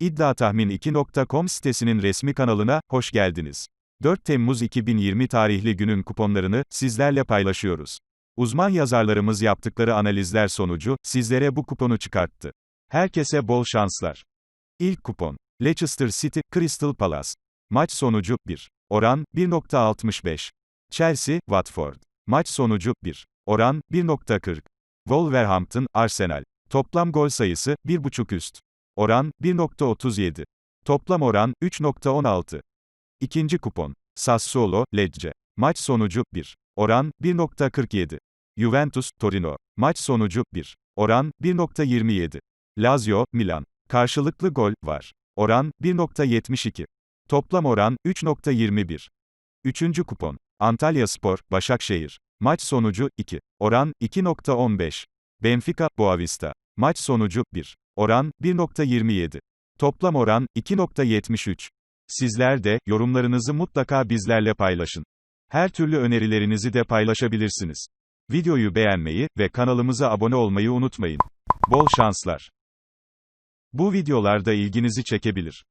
İddiatahmin2.com sitesinin resmi kanalına hoş geldiniz. 4 Temmuz 2020 tarihli günün kuponlarını sizlerle paylaşıyoruz. Uzman yazarlarımız yaptıkları analizler sonucu sizlere bu kuponu çıkarttı. Herkese bol şanslar. İlk kupon. Leicester City, Crystal Palace. Maç sonucu 1. Oran 1.65. Chelsea, Watford. Maç sonucu 1. Oran 1.40. Wolverhampton, Arsenal. Toplam gol sayısı 1.5 üst. Oran 1.37. Toplam oran 3.16. İkinci kupon. Sassuolo, Lecce. Maç sonucu 1. Oran 1.47. Juventus, Torino. Maç sonucu 1. Oran 1.27. Lazio, Milan. Karşılıklı gol var. Oran 1.72. Toplam oran 3.21. Üçüncü kupon. Antalya Spor, Başakşehir. Maç sonucu 2. Oran 2.15. Benfica, Boavista. Maç sonucu 1. Oran 1.27. Toplam oran 2.73. Sizler de yorumlarınızı mutlaka bizlerle paylaşın. Her türlü önerilerinizi de paylaşabilirsiniz. Videoyu beğenmeyi ve kanalımıza abone olmayı unutmayın. Bol şanslar. Bu videolar da ilginizi çekebilir.